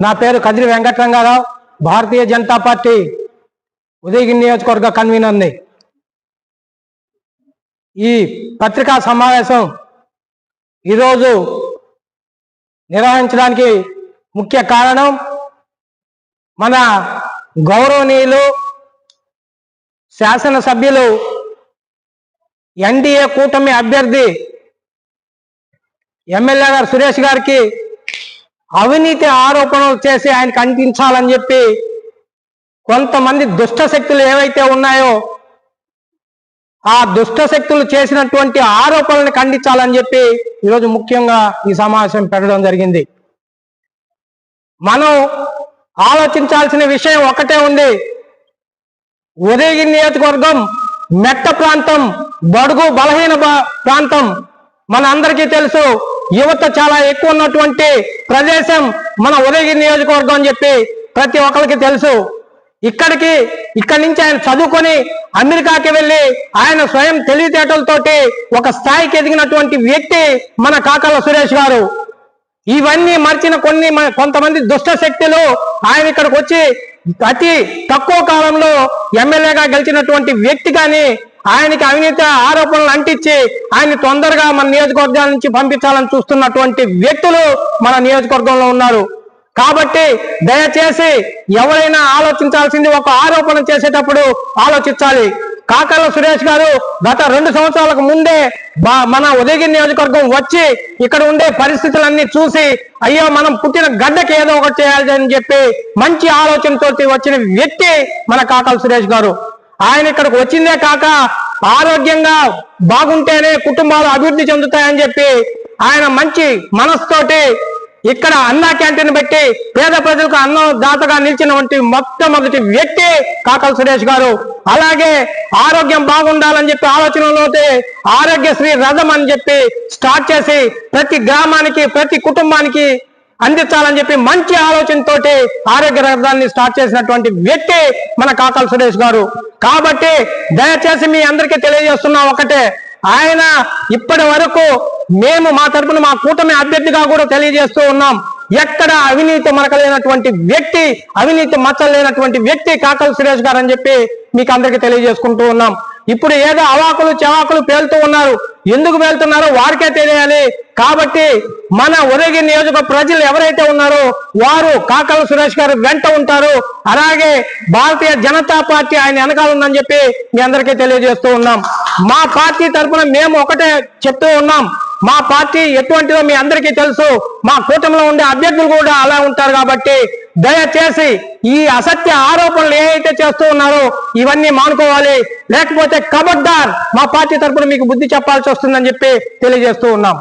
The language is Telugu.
నా పేరు కదిరి వెంకటరంగారావు భారతీయ జనతా పార్టీ ఉదయగిరి నియోజకవర్గ కన్వీనర్ని ఈ పత్రికా సమావేశం ఈరోజు నిర్వహించడానికి ముఖ్య కారణం మన గౌరవనీయులు శాసనసభ్యులు ఎన్డీఏ కూటమి అభ్యర్థి ఎమ్మెల్యే గారు సురేష్ గారికి అవినీతి ఆరోపణలు చేసి ఆయనకు అంటించాలని చెప్పి కొంతమంది దుష్ట శక్తులు ఏవైతే ఉన్నాయో ఆ దుష్ట శక్తులు చేసినటువంటి ఆరోపణలను ఖండించాలని చెప్పి ఈరోజు ముఖ్యంగా ఈ సమావేశం పెట్టడం జరిగింది. మనం ఆలోచించాల్సిన విషయం ఒకటే ఉంది. ఉదయగిరి నియోజకవర్గం మెట్ట ప్రాంతం బడుగు బలహీన ప్రాంతం మన అందరికీ తెలుసు యువత చాలా ఎక్కువ ఉన్నటువంటి ప్రదేశం మన ఉదయగిరి నియోజకవర్గం అని చెప్పి ప్రతి ఒక్కరికి తెలుసు. ఇక్కడికి ఇక్కడి నుంచి ఆయన చదువుకొని అమెరికాకి వెళ్ళి ఆయన స్వయం తెలివితేటలతోటి ఒక స్థాయికి ఎదిగినటువంటి వ్యక్తి మన కాకల సురేష్ గారు. ఇవన్నీ మర్చిన కొన్ని కొంతమంది దుష్ట శక్తులు ఆయన ఇక్కడికి వచ్చి అతి తక్కువ కాలంలో ఎమ్మెల్యేగా గెలిచినటువంటి వ్యక్తి కానీ ఆయనకి అవినీతి ఆరోపణలు అంటించి ఆయన తొందరగా మన నియోజకవర్గాల నుంచి పంపించాలని చూస్తున్నటువంటి వ్యక్తులు మన నియోజకవర్గంలో ఉన్నారు. కాబట్టి దయచేసి ఎవరైనా ఆలోచించాల్సింది ఒక ఆరోపణ చేసేటప్పుడు ఆలోచించాలి. కాకర్ల సురేష్ గారు గత రెండు సంవత్సరాలకు ముందే మన ఉదయగిరి నియోజకవర్గం వచ్చి ఇక్కడ ఉండే పరిస్థితులన్నీ చూసి అయ్యో మనం పుట్టిన గడ్డకి ఏదో ఒకటి చేయాలి అని చెప్పి మంచి ఆలోచనతోటి వచ్చిన వ్యక్తి మన కాకల సురేష్ గారు. ఆయన ఇక్కడికి వచ్చిందే కాక ఆరోగ్యంగా బాగుంటేనే కుటుంబాలు అభివృద్ధి చెందుతాయని చెప్పి ఆయన మంచి మనస్తోటి ఇక్కడ అన్నా క్యాంటీన్ పెట్టి పేద ప్రజలకు అన్నం దాతగా నిలిచినటువంటి మొట్టమొదటి వ్యక్తి కాకల సురేష్ గారు. అలాగే ఆరోగ్యం బాగుండాలని చెప్పి ఆలోచనలోతే ఆరోగ్యశ్రీ రథం అని చెప్పి స్టార్ట్ చేసి ప్రతి గ్రామానికి ప్రతి కుటుంబానికి అందించాలని చెప్పి మంచి ఆలోచనతోటి ఆరోగ్య రథాన్ని స్టార్ట్ చేసినటువంటి వ్యక్తి మన కాకల సురేష్ గారు. కాబట్టి దయచేసి మీ అందరికీ తెలియజేస్తున్నా ఒకటే ఆయన ఇప్పటి వరకు మేము మా తరపున మా కూటమి అభ్యర్థిగా కూడా తెలియజేస్తూ ఉన్నాం. ఎక్కడ అవినీతి మరకలేనటువంటి వ్యక్తి అవినీతి మచ్చలేనటువంటి వ్యక్తి కాకల సురేష్ గారు అని చెప్పి మీకు అందరికీ తెలియజేసుకుంటూ ఉన్నాం. ఇప్పుడు ఏదో అవాకులు చవాకులు పేలుతూ ఉన్నారు. ఎందుకు పేలుతున్నారో వారికే తెలియాలి. కాబట్టి మన ఉదగి నియోజక ప్రజలు ఎవరైతే ఉన్నారో వారు కాకల సురేష్ గారు వెంట ఉంటారు. అలాగే భారతీయ జనతా పార్టీ ఆయన వెనకాల ఉందని చెప్పి మీ అందరికీ తెలియజేస్తూ ఉన్నాం. మా పార్టీ తరఫున మేము ఒకటే చెప్తూ ఉన్నాం. మా పార్టీ ఎటువంటిదో మీ అందరికీ తెలుసు. మా కూటమిలో ఉండే అభ్యర్థులు కూడా అలా ఉంటారు కాబట్టి దయచేసి ఈ అసత్య ఆరోపణలు ఏవైతే చేస్తూ ఉన్నారో ఇవన్నీ మానుకోవాలి. లేకపోతే కబడ్దార్ మా పార్టీ తరఫున మీకు బుద్ధి చెప్పాల్సి వస్తుందని చెప్పి తెలియజేస్తూ ఉన్నాం.